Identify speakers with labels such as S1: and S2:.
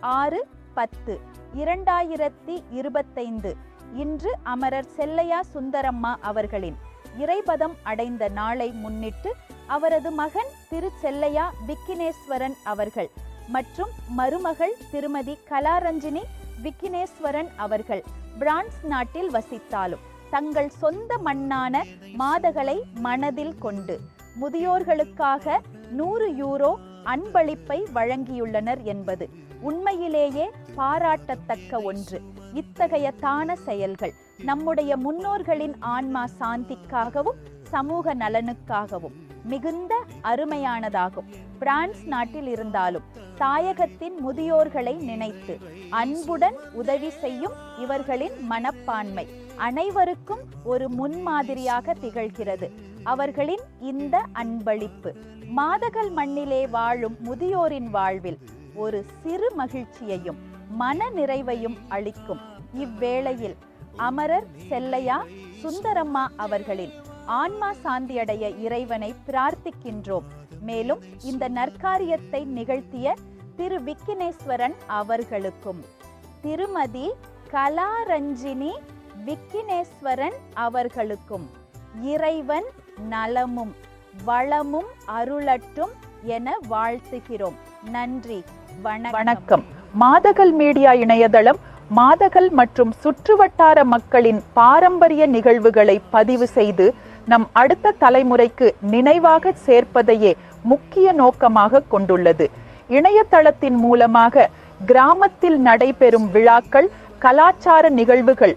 S1: ஆறு பத்து. இரண்டாயிரத்தி இருபத்தைந்து. இன்று அமரர் செல்லையா சுந்தரம்மா அவர்களின் இறைபதம் அடைந்த நாளை முன்னிட்டு அவரது மகன் திரு செல்லையா விக்கினேஸ்வரன் அவர்கள் மற்றும் மருமகள் திருமதி கலாரஞ்சினி விக்கினேஸ்வரன் அவர்கள் பிரான்ஸ் நாட்டில் வசித்தாலும் தங்கள் சொந்த மண்ணான மாதகளை மனதில் கொண்டு முதியோர்களுக்காக நூறு யூரோ அன்பளிப்பை வழங்கியுள்ளனர் என்பது உண்மையிலேயே பாராட்டத்தக்க ஒன்று. இத்தகைய தான செயல்கள் நம்முடைய முன்னோர்களின் ஆன்மா சாந்திக்காகவும் சமூக நலனுக்காகவும் மிகுந்த அருமையானதாகும். பிரான்ஸ் நாட்டில் இருந்தாலும் தாயகத்தின் முதியோர்களை நினைத்து அன்புடன் உதவி செய்யும் இவர்களின் மனப்பான்மை அனைவருக்கும் ஒரு முன்மாதிரியாக திகழ்கிறது. அவர்களின் இந்த அன்பளிப்பு. மாதகள் மண்ணிலே வாழும் முதியோரின் வாழ்வில் ஒரு சிறு மகிழ்ச்சியையும் மன நிறைவையும் அளிக்கும். இவ்வேளையில் அமரர் செல்லையா சுந்தரம்மா அவர்களின் ஆன்மா சாந்தியடைய இறைவனை பிரார்த்திக்கின்றோம். மேலும் இந்த நற்காரியத்தை நிகழ்த்திய திரு விக்கினேஸ்வரன் அவர்களுக்கும் திருமதி கலாரஞ்சினி விக்கினேஸ்வரன் அவர்களுக்கும் இறைவன் நலமும் வளமும் அருளட்டும் என வாழ்த்துகிறோம். நன்றி வணக்கம். மாதகள் மீடியா இணையதளம் மாதகல் மற்றும் சுற்றுவட்டார மக்களின் பாரம்பரிய நிகழ்வுகளை பதிவு செய்து நம் அடுத்த தலைமுறைக்கு நினைவாக சேர்ப்பதையே முக்கிய நோக்கமாக கொண்டுள்ளது. இணையதளத்தின் மூலமாக கிராமத்தில் நடைபெறும் விழாக்கள் கலாச்சார நிகழ்வுகள்